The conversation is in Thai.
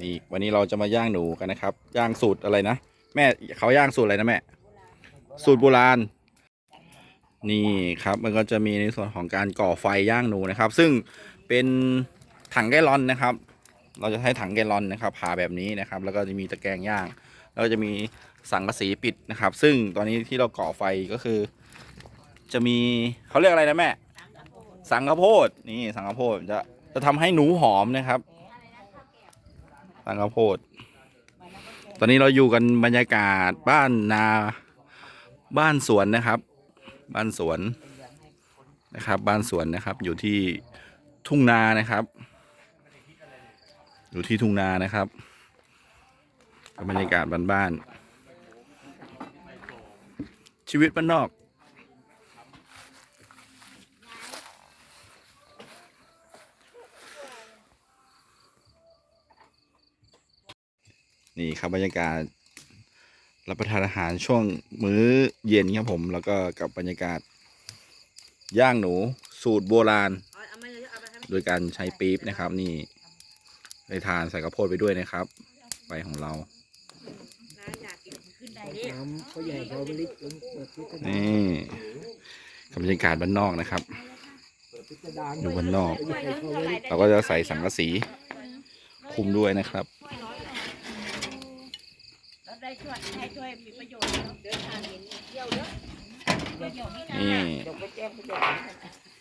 นี่วันนี้เราจะมาย่างหนูกันนะครับ ย่างสูตรอะไรนะ แม่เขาย่างสูตรอะไรนะแม่ สูตรโบราณ นี่ครับมันก็จะมีในส่วนของการก่อไฟย่างหนูนะครับ ซึ่งเป็นถังแกลลอนนะครับ เราจะใช้ถังแกลลอนนะครับผ่าแบบนี้นะครับ แล้วก็จะมีตะแกรงย่าง แล้วก็จะมีสังกะสีปิดนะครับ ซึ่งตอนนี้ที่เราก่อไฟก็คือ จะมีเขาเรียกอะไรนะแม่ สังข้าวโพดนี่สังข้าวโพดจะจะทำให้หนูหอมนะครับ สังข้าวโพด ตอนนี้เราอยู่กันบรรยากาศบ้านนาบ้านสวนนะครับ บ้านสวนนะครับ บ้านสวนนะครับ อยู่ที่ทุ่งนานะครับ อยู่ที่ทุ่งนานะครับบรรยากาศบ้านๆชีวิตบ้านนอก นี่ครับบรรยากาศรับประทานอาหารช่วงมื้อเย็นครับผม แล้วก็กับบรรยากาศ ย่างหนูสูตรโบราณ โดยการใช้ปี๊บนะครับ นี่ได้ทานใส่กระโพดไปด้วยนะครับไฟของเราน้ำเขาใหญ่เขาไม่ลิกเปิดพิสดารนี่กับบรรยากาศบ้านนอกนะครับ เปิดพิสดารอยู่บ้านนอก เราก็จะใส่สังกะสีคุมด้วยนะครับ ช่วยให้ช่วยมีประโยชน์เนอะเดินทางเห็นเที่ยวเยอะประโยชน์นี่นะนี่ เดี๋ยวไปแจ้งประโยชน์แจ้งผู้ชาย